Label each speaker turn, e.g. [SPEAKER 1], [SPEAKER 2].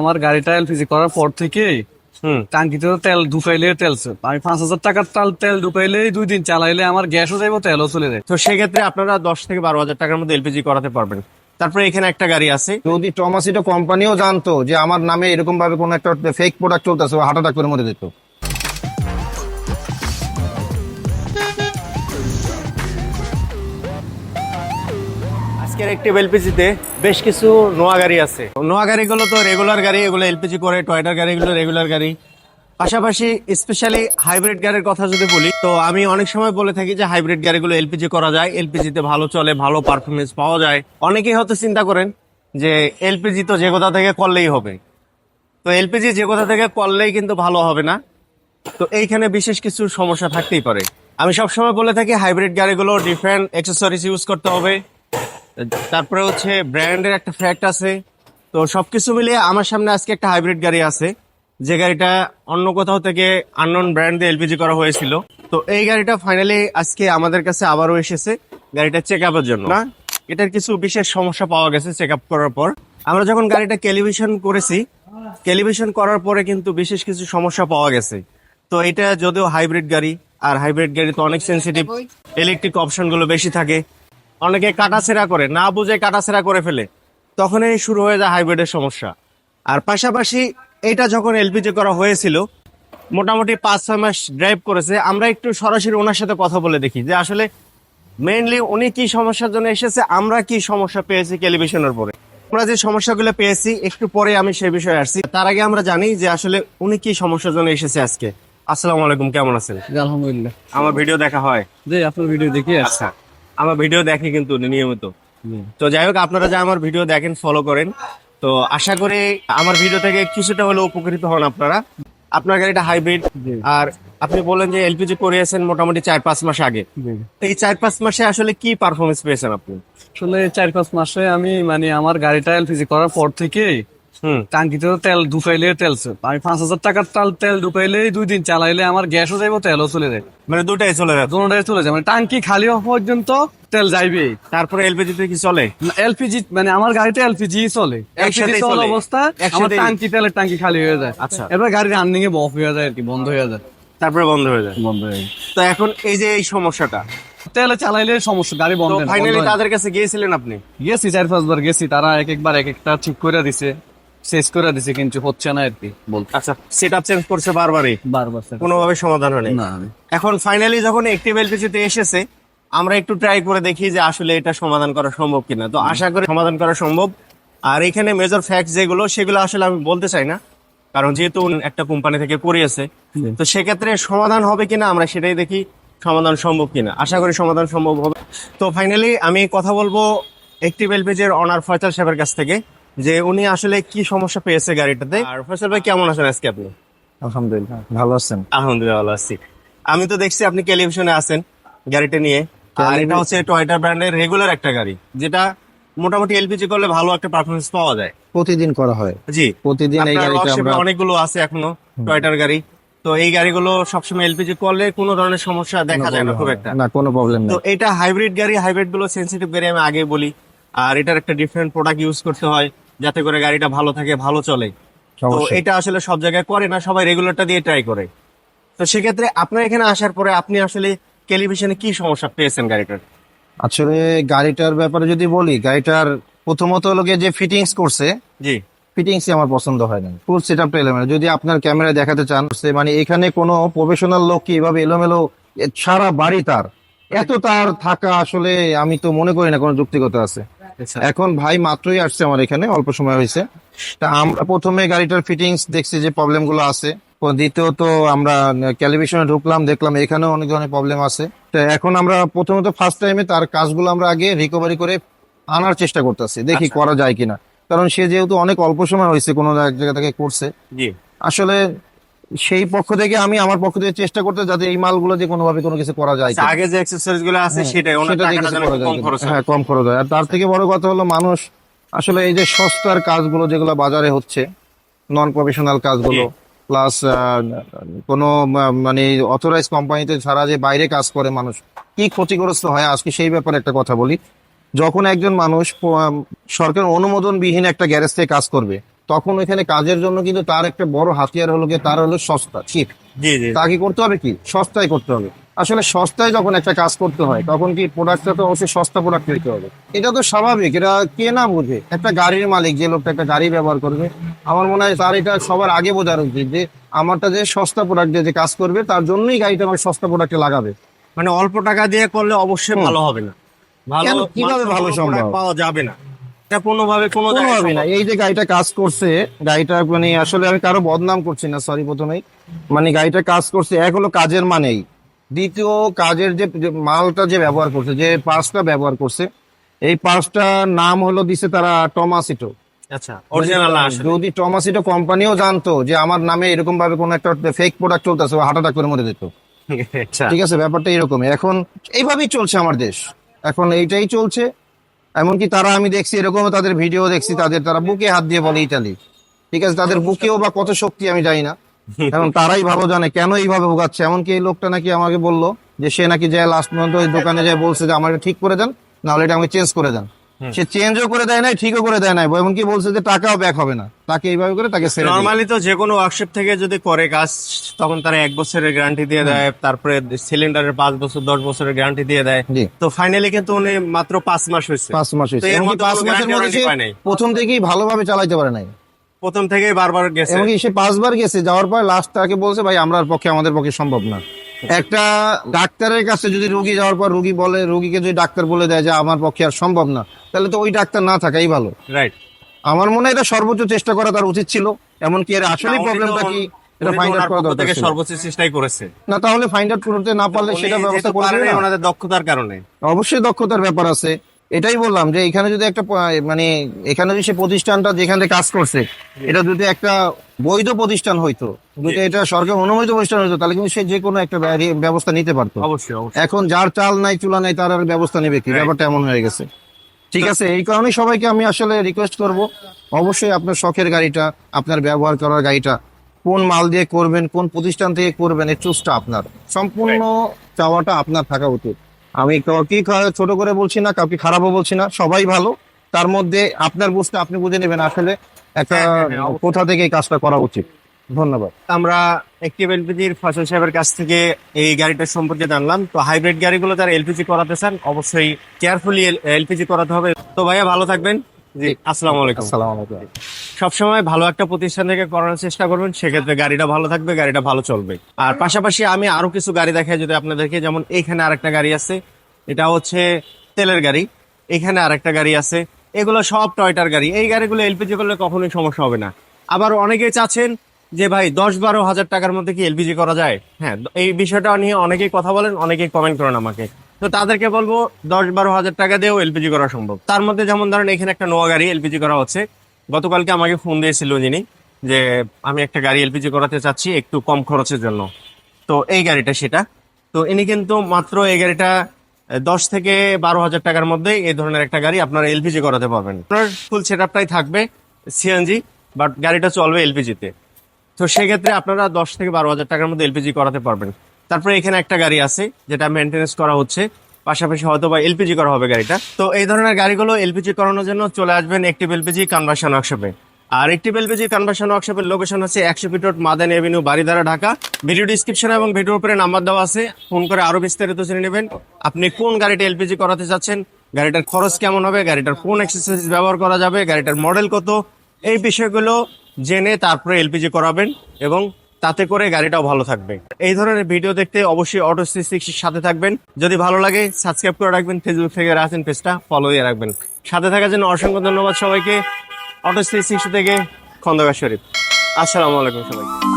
[SPEAKER 1] আমার গাড়িটা এলপিজি করার পর থেকে টাঙ্কিতে তো তেল ঢুকাইলে তেলছে। আমি পাঁচ হাজার টাকার তাল তেল ঢুকাইলেই দুই দিন চালাইলে আমার গ্যাসও যাইবো তেলও চলে যায়।
[SPEAKER 2] তো সেক্ষেত্রে আপনারা দশ থেকে বারো হাজার টাকার মধ্যে এলপিজি করাতে পারবেন। তারপরে এখানে একটা গাড়ি আছে।
[SPEAKER 3] যদি টমাসিটো কোম্পানিও জানতো যে আমার নামে এরকম ভাবে কোনো একটা ফেক প্রোডাক্ট চলতেছে হার্ট অ্যাটাক করে মরে যেত
[SPEAKER 2] আজকের একটি এলপিজিতে বেশ কিছু নোয়া গাড়ি আছে। নোয়া গাড়িগুলো তো রেগুলার গাড়ি, এগুলো এলপিজি করে টয়টার গাড়িগুলো রেগুলার গাড়ি। পাশাপাশি স্পেশালি হাইব্রিড গাড়ির কথা যদি বলি, তো আমি অনেক সময় বলে থাকি যে হাইব্রিড গাড়িগুলো এলপিজি করা যায়। এলপিজিতে ভালো চলে, ভালো পারফরমেন্স পাওয়া যায়। অনেকেই হয়তো চিন্তা করেন যে এলপিজি তো যে কোথা থেকে করলেই হবে। তো এলপিজি যে কোথা থেকে করলেই কিন্তু ভালো হবে না। তো এইখানে বিশেষ কিছু সমস্যা থাকতেই পারে। আমি সবসময় বলে থাকি হাইব্রিড গাড়িগুলো ডিফারেন্ট অ্যাক্সেসরিজ ইউজ করতে হবে। তারপরে হচ্ছে ব্র্যান্ডের একটা ফ্যাক্ট আছে। তো সবকিছু মিলিয়ে আমার সামনে আজকে একটা হাইব্রিড গাড়ি আছে। যে গাড়িটা অন্য কোথাও থেকে আননোন ব্র্যান্ড দিয়ে এলপিজি করা হয়েছিল। তো এই গাড়িটা ফাইনালি আজকে আমাদের কাছে আবারও এসেছে গাড়িটা চেক আপের জন্য। না? এটার কিছু বিশেষ সমস্যা পাওয়া গেছে চেক আপ করার পর। আমরা যখন গাড়িটা ক্যালিভিশন করেছি ক্যালিভিশন করার পরে কিন্তু বিশেষ কিছু সমস্যা পাওয়া গেছে। তো এটা যদিও হাইব্রিড গাড়ি আর হাইব্রিড গাড়ি তো অনেক সেন্সিটিভ ইলেকট্রিক অপশনগুলো বেশি থাকে। অনেকে কাটাছেড়া করে না বুঝে কাটাছেড়া করে ফেলে তখনই শুরু হয়ে যায় হাইব্রিডের সমস্যা। আর পাশাপাশি এটা যখন এলপিজি করা হয়েছিল মোটামুটি পাঁচ ছয় মাস ড্রাইভ করেছে আমরা একটু সরাসরি ওনার সাথে কথা বলে দেখি যে আসলে মেইনলি উনি কি সমস্যার জন্য এসেছে আমরা কি সমস্যা পেয়েছি টেলিভিশনের পরে। আমরা যে সমস্যাগুলো পেয়েছি একটু পরে আমি সেই বিষয়ে আসছি। তার আগে আমরা জানি যে আসলে উনি কি সমস্যার জন্য এসেছে আজকে। আসসালামু আলাইকুম কেমন আছেন?
[SPEAKER 1] আলহামদুলিল্লাহ।
[SPEAKER 2] আমার ভিডিও দেখা হয়।
[SPEAKER 1] যে আপনার ভিডিও দেখি
[SPEAKER 2] আচ্ছা। আমার ভিডিও দেখে কিন্তু নিয়মিত। তো যাই হোক আপনারা যা আমার ভিডিও দেখেন ফলো করেন। তো আশা করি আমার ভিডিও থেকে কিছুটা হলেও উপকৃত হন আপনারা। আপনার গাড়িটা হাইব্রিড আর আপনি বললেন যে এলপিজি করিয়েছেন মোটামুটি চার পাঁচ মাস আগে। এই চার পাঁচ মাসে আসলে কি পারফরমেন্স পেয়েছেন আপনি?
[SPEAKER 1] আসলে চার পাঁচ মাসে আমি মানে আমার গাড়িটা এলপিজি করার পর থেকে
[SPEAKER 2] হুম
[SPEAKER 1] টাঙ্কিতে তো তেল ঢুকাইলে তেলছে আমি পাঁচ হাজার টাকার তাল তেল ঢুকাইলেই দুই দিন চালাইলে আমার গ্যাসও যাইবো তেলও চলে যায়
[SPEAKER 2] মানে দুটাই চলে যাচ্ছে
[SPEAKER 1] দুটাই চলে যায় মানে টাঙ্কি খালি হওয়া পর্যন্ত তেল যাইবে
[SPEAKER 2] তারপরে এলপিজি তে কি চলে?
[SPEAKER 1] এলপিজি মানে আমার গাড়িতে এলপিজি চলে। এলপিজি চলে। অবস্থা আমার টাঙ্কি তেলের টাঙ্কি খালি হয়ে যায়।
[SPEAKER 2] আচ্ছা।
[SPEAKER 1] এবার গাড়ি রানিং এ অফ হয়ে যায় আর কি বন্ধ হয়ে যায়।
[SPEAKER 2] তারপরে বন্ধ হয়ে যায়।
[SPEAKER 1] বন্ধ হয়ে যায়।
[SPEAKER 2] তো এখন এই যে এই সমস্যাটা
[SPEAKER 1] তেলে চালাইলে সমস্যা গাড়ি বন্ধ হয়।
[SPEAKER 2] ফাইনালি। তাদের কাছে গিয়েছিলেন আপনি?
[SPEAKER 1] গেছি চার পাঁচবার গেছি। তারা এক একবার এক একটা ঠিক করে দিছে। শেষ করে দিছে কিন্তু হচ্ছে না আর কি। বলতে।
[SPEAKER 2] আচ্ছা সেট আপ চেঞ্জ করছে বারবারই।
[SPEAKER 1] বারবার।
[SPEAKER 2] কোনোভাবে সমাধান হয়নি।
[SPEAKER 1] না
[SPEAKER 2] এখন ফাইনালি যখন একটিভ এলপিজিতে এসেছে আমরা একটু ট্রাই করে দেখি যে আসলে এটা সমাধান করা সম্ভব কিনা। তো আশা করি সমাধান করা সম্ভব। আর এখানে মেজর ফ্যাক্ট যেগুলো সেগুলো আসলে আমি বলতে চাই না। কারণ যেহেতু একটা কোম্পানি থেকে করিয়েছে তো সেক্ষেত্রে সমাধান হবে কিনা আমরা সেটাই দেখি সমাধান সম্ভব কিনা। আশা করি সমাধান সম্ভব হবে। তো ফাইনালি আমি কথা বলব একটিভ এলপিজির অনার ফয়সাল সাহেবের কাছ থেকে। যে উনি আসলে কি সমস্যা পেয়েছে গাড়িটাতে? আর ফয়সাল ভাই কেমন আছেন আজকে আপনি?
[SPEAKER 3] আলহামদুলিল্লাহ ভালো আছেন।
[SPEAKER 2] আলহামদুলিল্লাহ ভালো আছি। আমি তো দেখছি আপনি টেলিভিশনে আছেন গাড়িটা নিয়ে। আর এটা হচ্ছে টয়টা ব্র্যান্ডের রেগুলার একটা গাড়ি যেটা মোটামুটি এলপিজি করলে ভালো একটা পারফরমেন্স পাওয়া যায়।
[SPEAKER 3] প্রতিদিন করা হয়।
[SPEAKER 2] জি।
[SPEAKER 3] প্রতিদিন এই
[SPEAKER 2] workshop
[SPEAKER 3] আমরা
[SPEAKER 2] অনেকগুলো আছে এখনও টয়টার গাড়ি। তো এই গাড়িগুলো সবসময় এলপিজি করলে কোনো ধরনের সমস্যা দেখা যায় না খুব একটা।
[SPEAKER 3] না কোনো প্রবলেম
[SPEAKER 2] তো এটা হাইব্রিড গাড়ি হাইব্রিডগুলো সেন্সিটিভ গাড়ি আমি আগে বলি। আর এটার একটা ডিফারেন্ট প্রোডাক্ট ইউজ করতে হয়। যাতে করে গাড়িটা ভালো থাকে ভালো চলে। তো এটা আসলে সব জায়গায় করে না সবাই রেগুলারটা দিয়ে ট্রাই করে। তো সেক্ষেত্রে আপনার এখানে আসার পরে আপনি আসলে টেলিভিশনে কি সমস্যা পেয়েছেন গাড়িটার?
[SPEAKER 3] আসলে গাড়িটার ব্যাপারে যদি বলি গাড়িটার প্রথমত লোকে যে ফিটিংস করছে
[SPEAKER 2] জি।
[SPEAKER 3] ফিটিংস আমার পছন্দ হয় না ফুল সেট আপটা এলোমেলো। যদি আপনার ক্যামেরা দেখাতে চান মানে এখানে কোনো প্রফেশনাল লোক কি এভাবে এলোমেলো সারা বাড়ি তার? এত তার থাকা আসলে আমি তো মনে করি না কোনো যুক্তিগত আছে। এখন ভাই মাত্রই আসছে আমার এখানে অল্প সময় হয়েছে। তা আমরা প্রথমে গাড়িটার ফিটিংস দেখছি যে প্রবলেমগুলো আছে। দ্বিতীয়ত আমরা টেলিভিশনে ঢুকলাম দেখলাম এখানেও অনেক ধরনের প্রবলেম আছে। তো এখন আমরা প্রথমত ফার্স্ট টাইমে তার কাজগুলো আমরা আগে রিকভারি করে আনার চেষ্টা করতেছি দেখি
[SPEAKER 2] আচ্ছা।
[SPEAKER 3] করা যায় কিনা। কারণ সে যেহেতু অনেক অল্প সময় হয়েছে কোনো এক জায়গা থেকে করছে। আসলে সেই পক্ষ থেকে আমি আমার পক্ষ থেকে চেষ্টা করতে যাতে এই মালগুলো দিয়ে কোনোভাবে কোনো কিছু করা যায়
[SPEAKER 2] আগে যে অ্যাক্সেসরিজগুলো আছে সেটাই
[SPEAKER 3] কিনা।
[SPEAKER 2] খরচ হয়।
[SPEAKER 3] হ্যাঁ কম খরচ হয় আর তার থেকে বড় কথা হলো মানুষ আসলে এই যে সস্তার কাজগুলো যেগুলো বাজারে হচ্ছে নন প্রফেশনাল কাজগুলো। প্লাস কোনো মানে অথরাইজ কোম্পানিতে ছাড়া যে বাইরে কাজ করে মানুষ কি ক্ষতিগ্রস্ত হয় আজকে সেই ব্যাপারে একটা কথা বলি যখন একজন মানুষ সরকার অনুমোদনবিহীন একটা গ্যারেজ থেকে কাজ করবে তখন ওইখানে কাজের জন্য কিন্তু তার একটা বড় হাতিয়ার হলো গিয়ে তার হলো সস্তা চিপ তা কি করতে হবে কি? সস্তায় করতে হবে। আসলে সস্তায় যখন একটা কাজ করতে হয় তখন কি প্রোডাক্টটা তো অবশ্যই সস্তা প্রোডাক্ট নিতে হবে। এটা তো স্বাভাবিক এটা কে না বুঝে? একটা গাড়ির মালিক যে লোকটা একটা গাড়ি ব্যবহার করবে আমার মনে হয় তার এটা সবার আগে বোঝার উচিত যে আমারটা যে সস্তা প্রোডাক্ট দিয়ে যে কাজ করবে তার জন্যই গাড়িটা আমার সস্তা প্রোডাক্টে লাগাবে।
[SPEAKER 2] মানে অল্প টাকা দিয়ে করলে অবশ্যই ভালো হবে না। ভালো
[SPEAKER 3] কীভাবে ভালো সম্ভব?
[SPEAKER 2] পাওয়া যাবে না। এটা কোনোভাবে কোনো জায়গায়
[SPEAKER 3] না। এই যে গাড়িটা কাজ করছে গাড়িটা মানে আসলে আমি কারও বদনাম করছি না সরি প্রথমেই। মানে গাড়িটা কাজ করছে এক হলো কাজের মানেই। দ্বিতীয় কাজের যে মালটা যে ব্যবহার করছে যে পার্সটা ব্যবহার করছে এই পার্সটার নাম হলো দিছে তারা টমাসিটো
[SPEAKER 2] আচ্ছা অরিজিনাল না
[SPEAKER 3] যদি টমাসিটো কোম্পানিও জানতো যে আমার নামে এরকম ভাবে কোন একটা ফেক প্রোডাক্ট চলতেছে হার্ট অ্যাটাক করে মরে যেত।
[SPEAKER 2] আচ্ছা।
[SPEAKER 3] ঠিক আছে ব্যাপারটা এরকমই। এখন এইভাবেই চলছে আমার দেশ। এখন এইটাই চলছে। এমনকি তারা আমি দেখছি এরকম তাদের ভিডিও দেখছি, তাদের তারা বুকে হাত দিয়ে বলে ইতালি। ঠিক আছে, তাদের বুকেও বা কত শক্তি আমি জানি না। এবং তারাই ভালো জানে কেন এইভাবে ভোগাচ্ছে। এমনকি এই লোকটা নাকি আমাকে বলল যে সে নাকি যায় লাস্ট পর্যন্ত ওই দোকানে যায় বলছে যে, আমার ঠিক করে দেন, নাহলে এটা আমাকে চেঞ্জ করে দেন। সে চেঞ্জও করে দেয় নাই ঠিকও করে দেয় নাই। এমনকি বলছে যে টাকাও ব্যাক হবে না। তাকে এইভাবে করে তাকে
[SPEAKER 2] নর্মালি তো যে কোনো ওয়ার্কশপ থেকে যদি করে কাজ তখন তারা এক বছরের গ্যারান্টি দিয়ে দেয় তারপরে সিলিন্ডারের পাঁচ বছর দশ বছরের গ্যারান্টি দিয়ে দেয়। তো ফাইনালি কিন্তু উনি মাত্র পাঁচ মাস হয়েছে।
[SPEAKER 3] পাঁচ মাস হয়েছে। পাঁচ মাসের মধ্যে। প্রথম থেকেই ভালোভাবে চালাইতে পারে নাই।
[SPEAKER 2] প্রথম থেকেই বারবার গেছে।
[SPEAKER 3] এমনকি সে পাঁচবার গেছে যাওয়ার পর লাস্ট তাকে বলছে ভাই আমরা পক্ষে আমাদের পক্ষে সম্ভব না। একটা ডাক্তারের কাছে যদি রুগী যাওয়ার পর রুগী বলে রুগীকে যদি ডাক্তার বলে দেয় যে আমার পক্ষে আর সম্ভব না তাহলে তো ওই ডাক্তার না থাকাই ভালো।
[SPEAKER 2] রাইট
[SPEAKER 3] আমার মনে হয় এটা সর্বোচ্চ চেষ্টা করা তার উচিত ছিল। এমনকি এর আসলে প্রবলেমটা কি এটা ফাইন্ড আউট করা দরকার
[SPEAKER 2] সর্বোচ্চ চেষ্টাই করেছে।
[SPEAKER 3] না তাহলে ফাইন্ড আউট করতে না পারলে সেটা ব্যবস্থা করে?
[SPEAKER 2] ওনাদের দক্ষতার কারণে।
[SPEAKER 3] অবশ্যই দক্ষতার ব্যাপার আছে। এটাই বললাম যে এখানে যদি একটা মানে এখানে যদি সে প্রতিষ্ঠানটা যেখানে কাজ করছে এটা যদি একটা বৈধ প্রতিষ্ঠান হইতো যদি এটা সরকার অনুমোদিত প্রতিষ্ঠান হইতো তাহলে কিন্তু সে যে কোনো একটা ব্যবস্থা নিতে পারতো।
[SPEAKER 2] অবশ্যই
[SPEAKER 3] এখন যার চাল নাই চুলা নাই তার আর ব্যবস্থা নেবে কি. ব্যাপারটা এমন হয়ে গেছে। ঠিক আছে এই কারণে সবাইকে আমি আসলে রিকোয়েস্ট করব অবশ্যই আপনার শখের গাড়িটা আপনার ব্যবহার করার গাড়িটা কোন মাল দিয়ে করবেন কোন প্রতিষ্ঠান থেকে করবেন এই চুজটা আপনার। সম্পূর্ণ চাওয়াটা আপনার থাকা উচিত। আমি কাউকে ছোট করে বলছি না কাউকে খারাপও বলছি না সবাই ভালো। তার মধ্যে আপনার বুঝতে আপনি বুঝে নেবেন আসলে একটা
[SPEAKER 2] হ্যাঁ, হ্যাঁ, হ্যাঁ।
[SPEAKER 3] কোথা থেকে এই কাজটা করা উচিত। ধন্যবাদ।
[SPEAKER 2] আমরা একটি এলপিজির ফসল সাহেবের কাছ থেকে এই গাড়িটার সম্পর্কে জানলাম। তো হাইব্রিড গাড়িগুলো যারা এলপিজি করাতে চান অবশ্যই কেয়ারফুলি এলপিজি করাতে হবে। তো ভাইয়া ভালো থাকবেন। জি আসসালামু আলাইকুম
[SPEAKER 3] আসসালামু আলাইকুম
[SPEAKER 2] সবসময় ভালো একটা প্রতিষ্ঠান থেকে করার চেষ্টা করবেন সেক্ষেত্রে গাড়িটা ভালো থাকবে গাড়িটা ভালো চলবে। আর পাশাপাশি আমি আরও কিছু গাড়ি দেখাই যদি আপনাদেরকে যেমন এইখানে আরেকটা গাড়ি আছে এটা হচ্ছে তেলের গাড়ি। এখানে আরেকটা গাড়ি আছে এগুলো সব টয়টার গাড়ি। এই গাড়িগুলো এলপিজি করলে কখনোই সমস্যা হবে না। আবার অনেকেই চাচ্ছেন যে ভাই দশ বারো হাজার টাকার মধ্যে কি এলপিজি করা যায়? হ্যাঁ এই বিষয়টা নিয়ে অনেকেই কথা বলেন অনেকেই কমেন্ট করেন আমাকে। তো তাদেরকে বলব, দশ বারো হাজার টাকা দিয়েও এলপিজি করা সম্ভব। তার মধ্যে যেমন ধরেন এখানে একটা নোয়া গাড়ি এলপিজি করা হচ্ছে। গতকালকে আমাকে ফোন দিয়েছিল যিনি যে, আমি একটা গাড়ি এলপিজি করাতে চাচ্ছি একটু কম খরচের জন্য। তো এই গাড়িটা সেটা। তো ইনি কিন্তু মাত্র এই গাড়িটা দশ থেকে বারো হাজার টাকার মধ্যে এই ধরনের একটা গাড়ি আপনারা এলপিজি করাতে পারবেন। আপনার ফুল সেট আপটাই থাকবে সিএনজি বাট গাড়িটা চলবে এলপিজিতে তো। সেক্ষেত্রে আপনারা দশ থেকে বারো হাজার টাকার মধ্যে এলপিজি করাতে পারবেন। তারপরে এখানে একটা গাড়ি আছে, যেটা মেনটেনেন্স করা হচ্ছে। পাশাপাশি হয়তো বা এলপিজি করা হবে গাড়িটা। তো এই ধরনের গাড়িগুলো এলপিজি করানোর জন্য চলে আসবেন একটি এলপিজি কনভার্সন ওয়ার্কশপে আর একটি এলপিজি কনভার্সন ওয়ার্কশপের লোকেশন হচ্ছে একশো feet road Madani avenue Baridhara Dhaka. Video description এবং ভিডিওর উপরে নাম্বার দেওয়া আছে। ফোন করে আরও বিস্তারিত জেনে নেবেন। আপনি কোন গাড়িটা এলপিজি করাতে চাচ্ছেন গাড়িটার খরচ কেমন হবে, গাড়িটার কোন এক্সারসাইজ ব্যবহার করা যাবে, গাড়িটার মডেল কত, এই বিষয়গুলো জেনে তারপরে এলপিজি করাবেন এবং তাতে করে গাড়িটাও ভালো থাকবে। এই ধরনের ভিডিও দেখতে অবশ্যই অটো সিক্সির সাথে থাকবেন। যদি ভালো লাগে সাবস্ক্রাইব করে রাখবেন ফেসবুক থেকে রাখেন পেজটা ফলো দিয়ে রাখবেন। সাথে থাকার জন্য অসংখ্য ধন্যবাদ সবাইকে। অটো সিক্স থেকে খন্দকার শরীফ। আসসালামু আলাইকুম সবাইকে।